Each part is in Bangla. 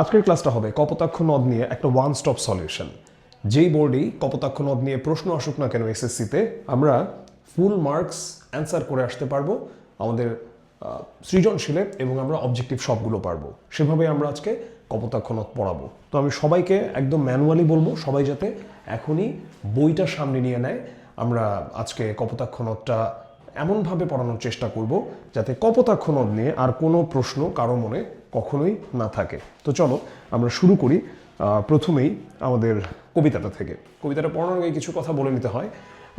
আজকের ক্লাসটা হবে কপোতাক্ষ নদ নিয়ে একটা ওয়ান স্টপ সলিউশন যেই বোর্ডেই কপোতাক্ষ নদ নিয়ে প্রশ্ন আসুক না কেন এসএসসিতে আমরা ফুল মার্কস অ্যান্সার করে আসতে পারব আমাদের সৃজনশীলে এবং আমরা অবজেক্টিভ সবগুলো পারব। সেভাবে আমরা আজকে কপোতাক্ষ নদ পড়াবো। তো আমি সবাইকে একদম ম্যানুয়ালি বলব, সবাই যাতে এখনই বইটা সামনে নিয়ে নেয়, আমরা আজকে কপোতাক্ষ নদটা এমনভাবে পড়ানোর চেষ্টা করব যাতে কপোতাক্ষ নদ নিয়ে আর কোনো প্রশ্ন কারও মনে কখনোই না থাকে। তো চলো, আমরা শুরু করি প্রথমেই আমাদের কবিতাটা থেকে। কবিতাটা পড়ানোর আগে কিছু কথা বলে নিতে হয়।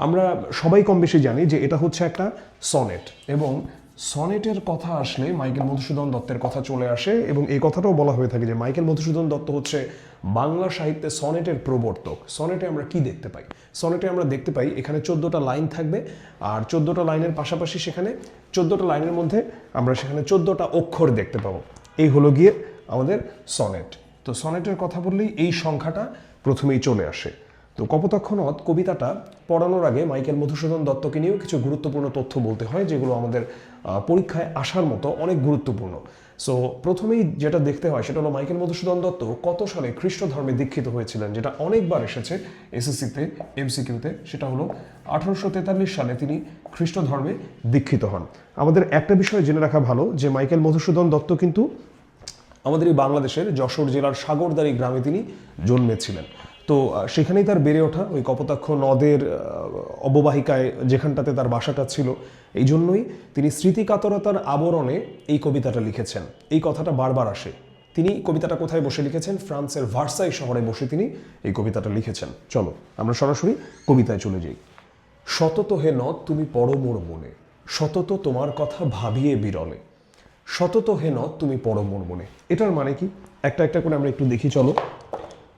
আমরা সবাই কম বেশি জানি যে এটা হচ্ছে একটা সনেট এবং সনেটের কথা আসলে মাইকেল মধুসূদন দত্তের কথা চলে আসে এবং এই কথাটাও বলা হয়ে থাকে যে মাইকেল মধুসূদন দত্ত হচ্ছে বাংলা সাহিত্যে সনেটের প্রবর্তক। সনেটে আমরা কি দেখতে পাই? সনেটে আমরা দেখতে পাই এখানে চোদ্দোটা লাইন থাকবে আর চোদ্দোটা লাইনের পাশাপাশি সেখানে চোদ্দোটা লাইনের মধ্যে আমরা সেখানে চোদ্দোটা অক্ষর দেখতে পাবো। এই হলো গিয়ে আমাদের সনেট। তো সনেটের কথা বললেই এই সংখ্যাটা প্রথমেই চলে আসে। তো কপোতাক্ষ কবিতাটা পড়ানোর আগে মাইকেল মধুসূদন দত্তকে নিয়েও কিছু গুরুত্বপূর্ণ তথ্য বলতে হয়, যেগুলো আমাদের পরীক্ষায় আসার মতো অনেক গুরুত্বপূর্ণ। সো প্রথমেই যেটা দেখতে হয়, সেটা হলো মাইকেল মধুসূদন দত্ত কত সালে খ্রিস্ট ধর্মে দীক্ষিত হয়েছিলেন, যেটা অনেকবার এসেছে এসএসসিতে এমসিকিউতে সেটা হলো আঠারোশো তেতাল্লিশ সালে তিনি খ্রিস্ট ধর্মে দীক্ষিত হন। আমাদের একটা বিষয় জেনে রাখা ভালো, যে মাইকেল মধুসূদন দত্ত কিন্তু আমাদের এই বাংলাদেশের যশোর জেলার সাগরদারি গ্রামে তিনি জন্মেছিলেন। তো সেখানেই তার বেড়ে ওঠা ওই কপোতাক্ষ নদের অববাহিকায় যেখানটাতে তার বাসাটা ছিল। এই জন্যই তিনি স্মৃতিকাতরতার আবরণে এই কবিতাটা লিখেছেন। এই কথাটা বারবার আসে। তিনি কবিতাটা কোথায় বসে লিখেছেন? ফ্রান্সের ভার্সাই শহরে বসে তিনি এই কবিতাটা লিখেছেন। চলো, আমরা সরাসরি কবিতায় চলে যাই। সতত হে নদ, তুমি পড়ো মোর মনে। সতত তোমার কথা ভাবিয়ে বিরলে। সতত হে নদ, তুমি পড়ো মোর মনে। এটার মানে কি? একটা একটা করে আমরা একটু দেখি, চলো।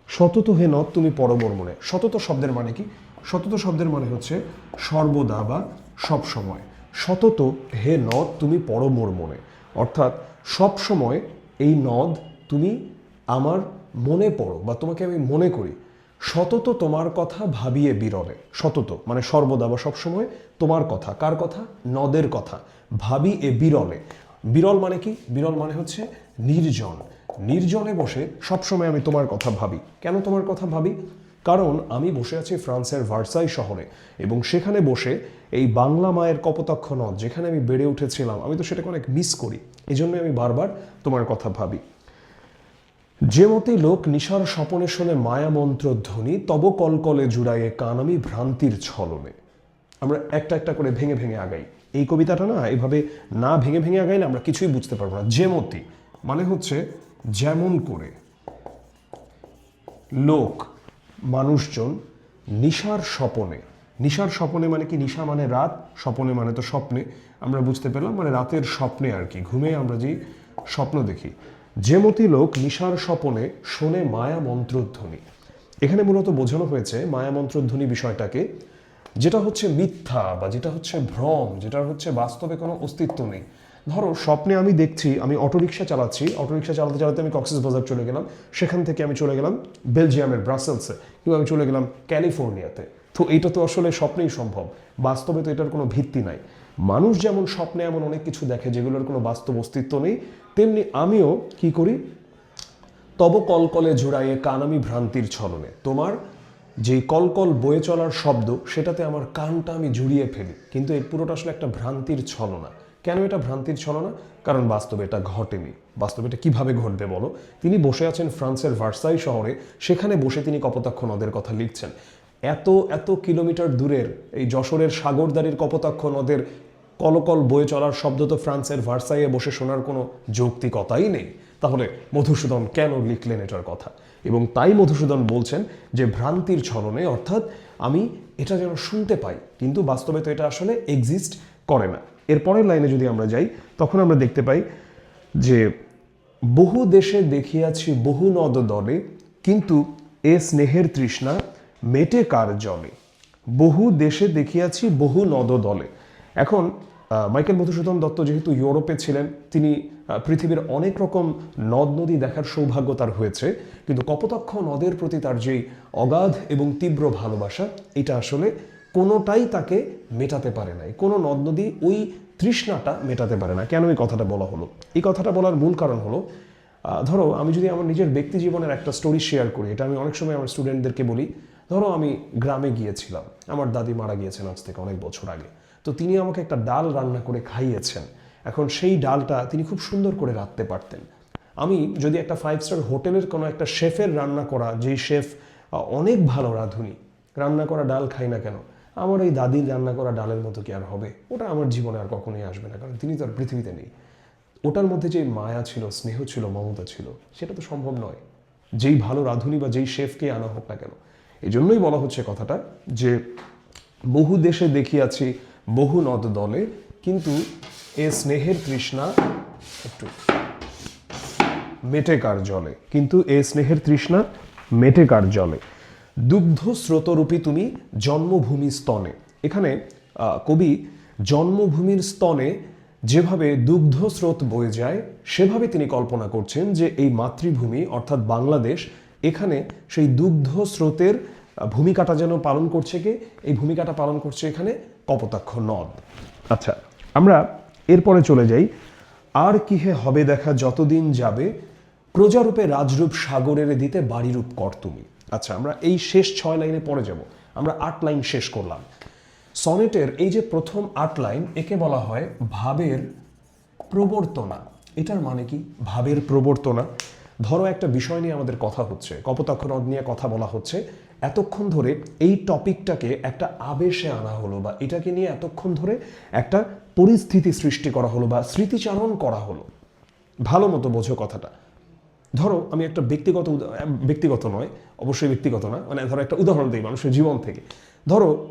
সতত হে নদ, তুমি মনে সতত শব্দের মানে কি? সতত শব্দের মানে হচ্ছে সর্বদা বা সব সময়। সতত হে নদ, তুমি পড়ো মনে অর্থাৎ সব সময় এই নদ তুমি আমার মনে পড়ো বা তোমাকে আমি মনে করি। সতত তোমার কথা ভাবিয়ে বিরলে। সতত মানে সর্বদা বা সবসময় তোমার কথা। কার কথা? নদের কথা। ভাবি এ বিরলে। বিরল মানে কি? বিরল মানে হচ্ছে নির্জন। নির্জনে বসে সবসময় আমি তোমার কথা ভাবি। কেন তোমার কথা ভাবি? কারণ আমি বসে আছি ফ্রান্সের ভার্সাই শহরে এবং সেখানে বসে এই বাংলা মায়ের কপোতাক্ষ নদ যেখানে আমি বেড়ে উঠেছিলাম, আমি তো সেটাকে অনেক মিস করি। এই জন্য আমি বারবার তোমার কথা ভাবি। যে মতে লোক নিশার স্বপনে শোনে মায়া মন্ত্র ধ্বনি, তব কলকলে জুড়াইয়ে কান আমি ভ্রান্তির ছলনে। আমরা একটা একটা করে ভেঙে ভেঙে আগাই। এই কবিতাটা না এইভাবে না ভেঙে ভেঙে আগাইলে আমরা কিছুই বুঝতে পারব না। যেমতি মানে হচ্ছে যেমন করে। লোক, মানুষজন নিশার স্বপনে। নিশার স্বপনে মানে কি? নিশা মানে রাত, স্বপনে মানে তো স্বপ্নে। আমরা বুঝতে পেলাম মানে রাতের স্বপ্নে আর কি। ঘুমে আমরা যে স্বপ্ন দেখি। যেমতি লোক নিশার স্বপনে শোনে মায়া মন্ত্রধ্বনি। এখানে মূলত বোঝানো হয়েছে মায়া মন্ত্রধ্বনি বিষয়টাকে যেটা হচ্ছে মিথ্যা বা যেটা হচ্ছে ভ্রম যেটা হচ্ছে বাস্তবে কোনো অস্তিত্ব নেই। ধরো, স্বপ্নে আমি দেখছি, আমি অটোরিকশা চালাচ্ছি, অটোরিকশা চালাতে চালাতে আমি কক্সেস বাজার চলে গেলাম। সেখান থেকে আমি চলে গেলাম বেলজিয়ামের ব্রাসেলসে, কিংবা আমি চলে গেলাম ক্যালিফোর্নিয়াতে। তো এটা তো আসলে স্বপ্নেই সম্ভব, বাস্তবে তো এটার কোনো ভিত্তি নাই। মানুষ যেমন স্বপ্নে এমন অনেক কিছু দেখে যেগুলোর কোনো বাস্তব অস্তিত্ব নেই, তেমনি আমিও কি করি? তব কলকলে জোড়াইয়ে কান আমি ভ্রান্তির ছলনে। তোমার যে কলকল বয়ে চলার শব্দ, সেটাতে আমার কানটা আমি জুড়িয়ে ফেলি। কিন্তু এই পুরোটা আসলে একটা ভ্রান্তির ছলনা। কেন এটা ভ্রান্তির ছলনা? কারণ বাস্তবে এটা ঘটেনি। বাস্তবে এটা কীভাবে ঘটবে বলো? তিনি বসে আছেন ফ্রান্সের ভার্সাই শহরে। সেখানে বসে তিনি কপোতাক্ষ নদের কথা লিখছেন। এত এত কিলোমিটার দূরের এই যশোরের সাগরদারির কপোতাক্ষ নদের কলকল বয়ে চলার শব্দ তো ফ্রান্সের ভার্সাইয়ে বসে শোনার কোনো যৌক্তিকতাই নেই। তাহলে মধুসূদন কেন লিখলেন এটার কথা? এবং তাই মধুসূদন বলছেন যে ভ্রান্তির ছলনে, অর্থাৎ আমি এটা যেন শুনতে পাই, কিন্তু বাস্তবে তো এটা আসলে এক্সিস্ট করে না। এর পরের লাইনে যদি আমরা যাই, তখন আমরা দেখতে পাই যে বহু দেশে দেখিয়াছি বহু নদ দলে, কিন্তু এ স্নেহের তৃষ্ণা মেটে কার জলে? বহু দেশে দেখিয়াছি বহু নদ দলে। এখন মাইকেল মধুসূদন দত্ত যেহেতু ইউরোপে ছিলেন, তিনি পৃথিবীর অনেক রকম নদ নদী দেখার সৌভাগ্য তার হয়েছে। কিন্তু কপোতাক্ষ নদের প্রতি তার যেই অগাধ এবং তীব্র ভালোবাসা, এটা আসলে কোনোটাই তাকে মেটাতে পারে নাই। কোনো নদ নদী ওই তৃষ্ণাটা মেটাতে পারে না। কেন এই কথাটা বলা হলো? এই কথাটা বলার মূল কারণ হলো ধরো আমি যদি আমার নিজের ব্যক্তি জীবনের একটা স্টোরি শেয়ার করি, এটা আমি অনেক সময় আমার স্টুডেন্টদেরকে বলি, ধরো আমি গ্রামে গিয়েছিলাম। আমার দাদি মারা গিয়েছেন আজ থেকে অনেক বছর আগে। তো তিনি আমাকে একটা ডাল রান্না করে খাইয়েছেন। এখন সেই ডালটা তিনি খুব সুন্দর করে রাখতে পারতেন। আমি যদি একটা ফাইভ স্টার হোটেলের কোনো একটা শেফের রান্না করা, যেই শেফ অনেক ভালো রাঁধুনি, রান্না করা ডাল খাই না কেন, আমার এই দাদির রান্না করা ডালের মতো কি আর হবে? ওটা আমার জীবনে আর কখনোই আসবে না, কারণ তিনি তো আর পৃথিবীতে নেই। ওটার মধ্যে যে মায়া ছিল, স্নেহ ছিল, মমতা ছিল, সেটা তো সম্ভব নয়। যেই ভালো রাঁধুনি বা যেই শেফকে আনা হোক না কেন। এই জন্যই বলা হচ্ছে কথাটা যে বহু দেশে দেখিয়াছি বহু নদ দলে, কিন্তু এ স্নেহের তৃষ্ণা একটু মেটে কার জলে? কিন্তু এ স্নেহের তৃষ্ণা মেটে কার জলে? দুগ্ধ স্রোতরূপী তুমি জন্মভূমি স্তনে। এখানে কবি জন্মভূমির স্তনে যেভাবে দুগ্ধ স্রোত বয়ে যায়, সেভাবে তিনি কল্পনা করছেন যে এই মাতৃভূমি, অর্থাৎ বাংলাদেশ, এখানে সেই দুগ্ধ স্রোতের ভূমিকাটা যেন পালন করছে কে? এই ভূমিকাটা পালন করছে এখানে কপোতাক্ষ নদ। আচ্ছা আমরা এরপরে চলে যাই। আর কিহে হবে দেখা যতদিন যাবে, প্রজারূপে রাজরূপ সাগরের দিতে বাড়িরূপ কর তুমি। আচ্ছা আমরা এই শেষ ছয় লাইনে পড়ে যাব। আমরা আট লাইন শেষ করলাম। সনেটের এই যে প্রথম আট লাইন, একে বলা হয় ভাবের প্রবর্তনা। এটার মানে কি? ভাবের প্রবর্তনা। ধরো একটা বিষয় নিয়ে আমাদের কথা হচ্ছে। কপোতাক্ষ নদ নিয়ে কথা বলা হচ্ছে। এতক্ষণ ধরে এই টপিকটাকে একটা আবেশে আনা হলো বা এটাকে নিয়ে এতক্ষণ ধরে একটা পরিস্থিতি সৃষ্টি করা হলো বা স্মৃতিচারণ করা হলো। ভালো মতো বোঝো কথাটা। ধরো, আমি একটা ব্যক্তিগত ব্যক্তিগত নয়, অবশ্যই ব্যক্তিগত না মানে ধরো একটা উদাহরণ দিই মানুষের জীবন থেকে। ধরো,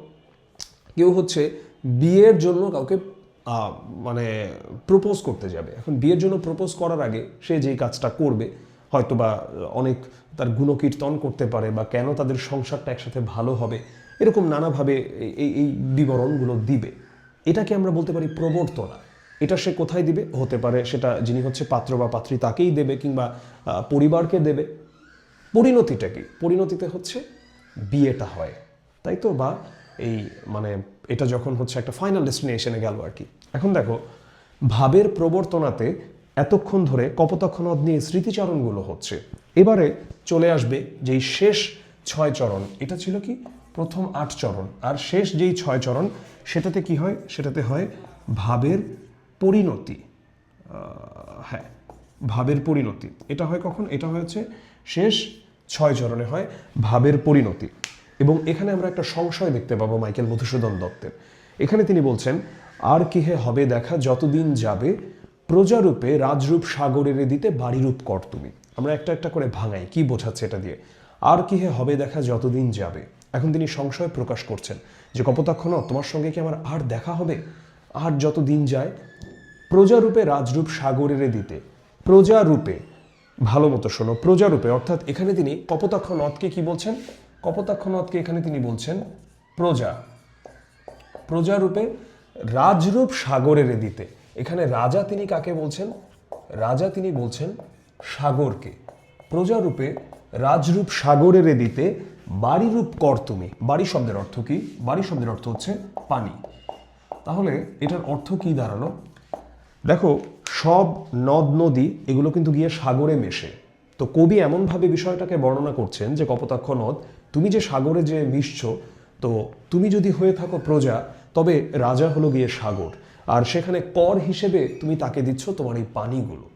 কেউ হচ্ছে বিয়ের জন্য কাউকে মানে প্রপোজ করতে যাবে। এখন বিয়ের জন্য প্রপোজ করার আগে সে যেই কাজটা করবে হয়তো বা অনেক তার গুণকীর্তন করতে পারে বা কেন তাদের সংসারটা একসাথে ভালো হবে, এরকম নানাভাবে এই- এই বিবরণগুলো দিবে। এটাকে আমরা বলতে পারি প্রবর্তনা। এটা সে কোথায় দিবে? হতে পারে সেটা যিনি হচ্ছে পাত্র বা পাত্রী তাকেই দেবে কিংবা পরিবারকে দেবে। পরিণতিটা কি পরিণতিতে হচ্ছে বিয়েটা হয়। তাই তো? বা এই মানে এটা যখন হচ্ছে একটা ফাইনাল ডেস্টিনেশনে গেল আর কি। এখন দেখো, ভাবের প্রবর্তনাতে এতক্ষণ ধরে কপোতাক্ষ নিয়ে স্মৃতিচারণগুলো হচ্ছে। এবারে চলে আসবে যেই শেষ ছয় চরণ। এটা ছিল কি? প্রথম আট চরণ। আর শেষ যেই ছয় চরণ, সেটাতে কি হয়? সেটাতে হয় ভাবের পরিণতি। হ্যাঁ ভাবের পরিণতি। এটা হয় কখন? এটা হচ্ছে শেষ ছয় চরণে হয় ভাবের পরিণতি। এবং এখানে আমরা একটা সংশয় দেখতে পাবো মাইকেল মধুসূদন দত্তের। এখানে তিনি বলছেন, আর কিহে হবে দেখা যতদিন যাবে প্রজারূপে রাজরূপ সাগরের দিতে বাড়িরূপ কর তুমি আমরা একটা একটা করে ভাঙাই, কি বোঝাচ্ছে এটা দিয়ে? আর কিহে হবে দেখা যতদিন যাবে। এখন তিনি সংশয় প্রকাশ করছেন যে, কপোতাক্ষ তোমার সঙ্গে কি আমার আর দেখা হবে? আর যত দিন যায়? প্রজারূপে রাজরূপ সাগরের দিতে প্রজারূপে, ভালো মতো শোনো, প্রজারূপে, অর্থাৎ এখানে তিনি কপোতাক্ষ নদকে কি বলছেন? কপোতাক্ষ এখানে তিনি বলছেন প্রজা। প্রজারূপে রাজরূপ সাগরের দিতে এখানে রাজা তিনি কাকে বলছেন? রাজা তিনি বলছেন সাগরকে। প্রজারূপে রাজরূপ সাগরের দিতে বাড়িরূপ কর তুমি। বাড়ি শব্দের অর্থ কি? বাড়ি শব্দের অর্থ হচ্ছে পানি। তাহলে এটার অর্থ কি দাঁড়াল? দেখো, সব নদ নদী এগুলো কিন্তু গিয়ে সাগরে মেশে। তো কবি এমনভাবে বিষয়টাকে বর্ণনা করছেন যে কপোতাক্ষ নদ, তুমি যে সাগরে যে মিশছ, তো তুমি যদি হয়ে থাকো প্রজা, তবে রাজা হলো গিয়ে সাগর। আর সেখানে কর হিসেবে তুমি তাকে দিচ্ছ তোমার এই পানিগুলো।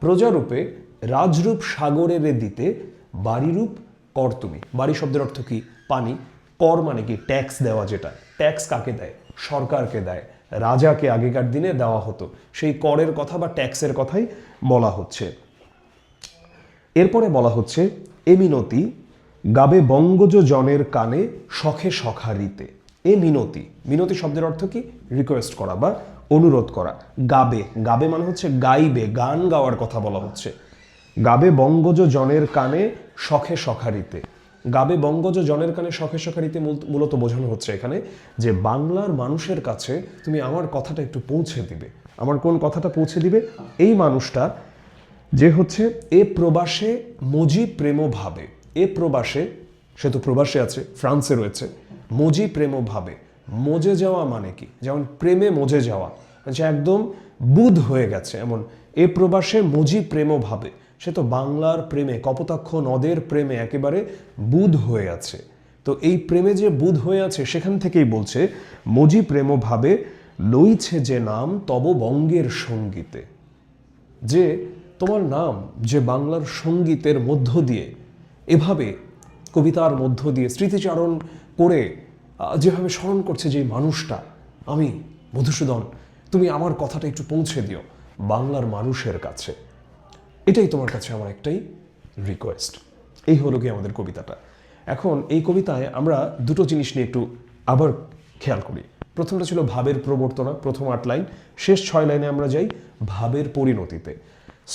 প্রজারূপে রাজরূপ সাগরের দিতে বাড়িরূপ কর তুমি। বাড়ি শব্দের অর্থ কি? পানি। কর মানে কি? ট্যাক্স দেওয়া যেটা। ট্যাক্স কাকে দেয়? সরকারকে দেয়। রাজাকে আগেকার দিনে দেওয়া হতো। সেই করের কথা বা ট্যাক্সের কথাই বলা হচ্ছে। এরপরে বলা হচ্ছে, এমিনতি গাবে বঙ্গজ জনের কানে শখে সখারিতে। এ মিনতি। মিনতি শব্দের অর্থ কি? রিকোয়েস্ট করা বা অনুরোধ করা। গাবে। গাবে মানে হচ্ছে গাইবে, গান গাওয়ার কথা বলা হচ্ছে। গাবে বঙ্গজ জনের কানে শখে সখারিতে গাবে বঙ্গজ জনের কানে শখে সখারিতে মূলত বোঝানো হচ্ছে এখানে যে বাংলার মানুষের কাছে তুমি আমার কথাটা একটু পৌঁছে দিবে। আমার কোন কথাটা পৌঁছে দিবে? এই মানুষটা যে হচ্ছে এ প্রবাসে মজি প্রেম ভাবে এ প্রবাসে, সে তো প্রবাসে আছে, ফ্রান্সে রয়েছে। মজি প্রেম ভাবে। মজে যাওয়া মানে কি? যেমন প্রেমে মজে যাওয়া। যে একদম বুধ হয়ে গেছে। এমন এ প্রবাসে মজি প্রেম ভাবে। সে তো বাংলার প্রেমে, কপোতাক্ষ নদের প্রেমে একেবারে বুধ হয়ে আছে। তো এই প্রেমে যে বুধ হয়ে আছে, সেখান থেকেই বলছে, মজি প্রেম ভাবে, লইছে যে নাম তব বঙ্গের সঙ্গীতে। যে তোমার নাম যে বাংলার সঙ্গীতের মধ্য দিয়ে, এভাবে কবিতার মধ্য দিয়ে, স্মৃতিচারণ করে যেভাবে স্মরণ করছে যে মানুষটা, আমি মধুসূদন, তুমি আমার কথাটা একটু পৌঁছে দিও বাংলার মানুষের কাছে। এটাই তোমার কাছে আমার একটাই রিকোয়েস্ট এই হলো কি আমাদের কবিতাটা। এখন এই কবিতায় আমরা দুটো জিনিস নিয়ে একটু আবার খেয়াল করি। প্রথমটা ছিল ভাবের প্রবর্তনা, প্রথম আট লাইন। শেষ ছয় লাইনে আমরা যাই ভাবের পরিণতিতে।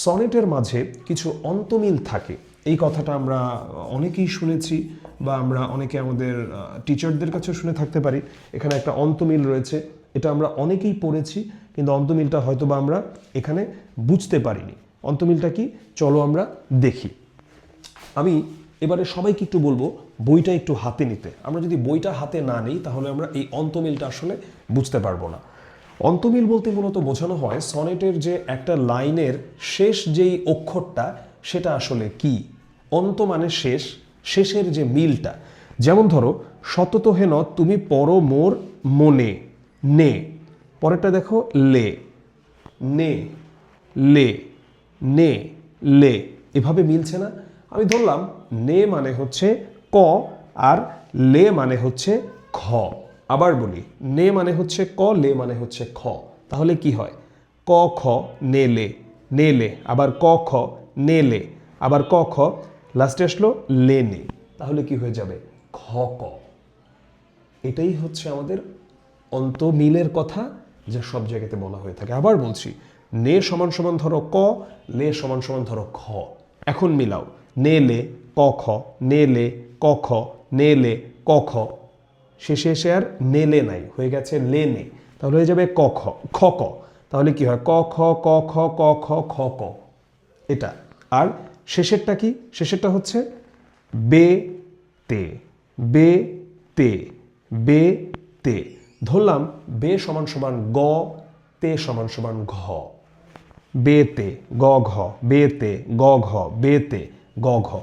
সনেটের মাঝে কিছু অন্তমিল থাকে। এই কথাটা আমরা অনেকেই শুনেছি বা আমরা অনেকে আমাদের টিচারদের কাছেও শুনে থাকতে পারি। এখানে একটা অন্তমিল রয়েছে। এটা আমরা অনেকেই পড়েছি, কিন্তু অন্তমিলটা হয়তো বা আমরা এখানে বুঝতে পারিনি। অন্তমিলটা কি? চলো আমরা দেখি। আমি এবারে সবাইকে একটু বলব, বইটা একটু হাতে নিতে। আমরা যদি বইটা হাতে না নিই, তাহলে আমরা এই অন্তমিলটা আসলে বুঝতে পারব না। অন্তমিল বলতে মূলত বোঝানো হয় সনেটের যে একটা লাইনের শেষ যেই অক্ষরটা, সেটা আসলে কি? অন্ত মানে শেষ, শেষের যে মিলটা। যেমন ধরো, সতত হেন তুমি পর মোর মনে, নে। পরেরটা দেখো, লে। নে লে নে, লে। এভাবে মিলছে না। আমি ধরলাম, নে মানে হচ্ছে ক আর লে মানে হচ্ছে খ আবার বলি, নে মানে হচ্ছে ক, লে মানে হচ্ছে খ। তাহলে কি হয়? ক, খ, নে, লে নে, লে। আবার ক, খ, নে, লে। আবার ক, খ লাস্টে আসলো লে নে তাহলে কি হয়ে যাবে? খ, ক। এটাই হচ্ছে আমাদের অন্তমিলের কথা যা সব জায়গাতে বলা হয়ে থাকে। আবার বলছি, নে সমান সমান ধরো ক, লে সমান সমান ধরো খ। এখন মিলাও, নে লে, ক, খ, নে লে, ক, খ, নে লে, ক, খ। শেষে এসে আর নেলে নাই, হয়ে গেছে লে নে। তাহলে হয়ে যাবে ক, খ খ, ক। তাহলে কি হয়? ক, খ ক খ ক, খ খ, ক। এটা। আর শেষেরটা কি? শেষেরটা হচ্ছে বে তে বে তে বে তে ধরলাম বে সমান সমান গ, তে সমান সমান ঘ। বেতে, গ, ঘ, বেতে, গ, ঘ, বেতে, গ, ঘ।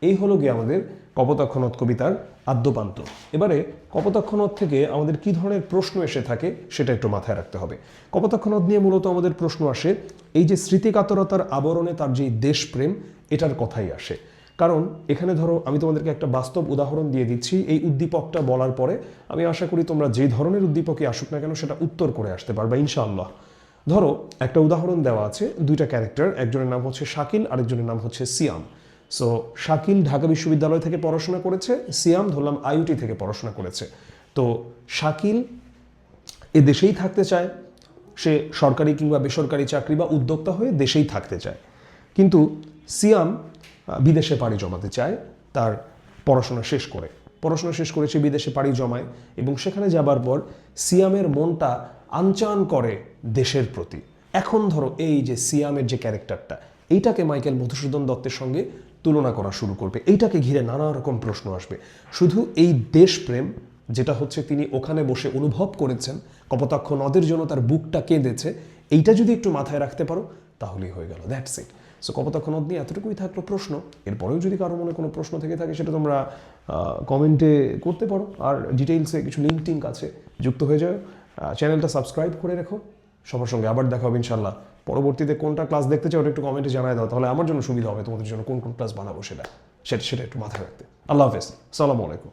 এই হলো গিয়ে আমাদের কপোতাক্ষণত কবিতার আদ্যপান্ত। এবারে কপোতাক্ষণত থেকে আমাদের কি ধরনের প্রশ্ন এসে থাকে সেটা একটু মাথায় রাখতে হবে। কপোতাক্ষণত নিয়ে মূলত আমাদের প্রশ্ন আসে, এই যে স্মৃতিকাতরতার আবরণে তার যে দেশপ্রেম এটার কথাই আসে। কারণ এখানে ধরো আমি তোমাদেরকে একটা বাস্তব উদাহরণ দিয়ে দিচ্ছি, এই উদ্দীপকটা বলার পরে আমি আশা করি তোমরা যে ধরনের উদ্দীপকই আসুক না কেন সেটা উত্তর করে আসতে পারবে, ইনশাআল্লাহ। ধরো, একটা উদাহরণ দেওয়া আছে, দুইটা ক্যারেক্টার, একজনের নাম হচ্ছে শাকিল, আরেকজনের নাম হচ্ছে সিয়াম। সো শাকিল ঢাকা বিশ্ববিদ্যালয় থেকে পড়াশোনা করেছে, সিয়াম ধরলাম আইউটি থেকে পড়াশোনা করেছে। তো শাকিল এ দেশেই থাকতে চায়, সে সরকারি কিংবা বেসরকারি চাকরি বা উদ্যোক্তা হয়ে দেশেই থাকতে চায়। কিন্তু সিয়াম বিদেশে পাড়ি জমাতে চায়, তার পড়াশোনা শেষ করে। পড়াশোনা শেষ করে সে বিদেশে পাড়ি জমায় এবং সেখানে যাবার পর সিয়ামের মনটা আনচান করে দেশের প্রতি। এখন ধরো এই যে সিয়ামের যে ক্যারেক্টারটা, এইটাকে মাইকেল মধুসূদন দত্তের সঙ্গে তুলনা করা শুরু করবে। এইটাকে ঘিরে নানা রকম প্রশ্ন আসবে। শুধু এই দেশপ্রেম, যেটা হচ্ছে তিনি ওখানে বসে অনুভব করেছেন, কপোতাক্ষ নদের জন্য তার বুকটা কেঁদেছে, এইটা যদি একটু মাথায় রাখতে পারো তাহলেই হয়ে গেল দ্যাটস ইট সো কপোতাক্ষ নদ নিয়ে এতটুকুই থাকল প্রশ্ন, এরপরেও যদি কারও মনে কোনো প্রশ্ন থেকে থাকে, সেটা তোমরা কমেন্টে করতে পারো। আর ডিটেইলসে কিছু লিঙ্ক টিঙ্ক আছে, যুক্ত হয়ে যাও। চ্যানেলটা সাবস্ক্রাইব করে রেখো। সবার সঙ্গে আবার দেখা হবে ইনশাল্লাহ পরবর্তীতে কোনটা ক্লাস দেখতে চাও একটু কমেন্টে জানায় দাও, তাহলে আমার জন্য সুবিধা হবে, তোমাদের জন্য কোন কোন ক্লাস বানাবো সেটা। সেটা সেটা একটু মাথায় রাখতে। আল্লাহ হাফেজ। সালামু আলাইকুম।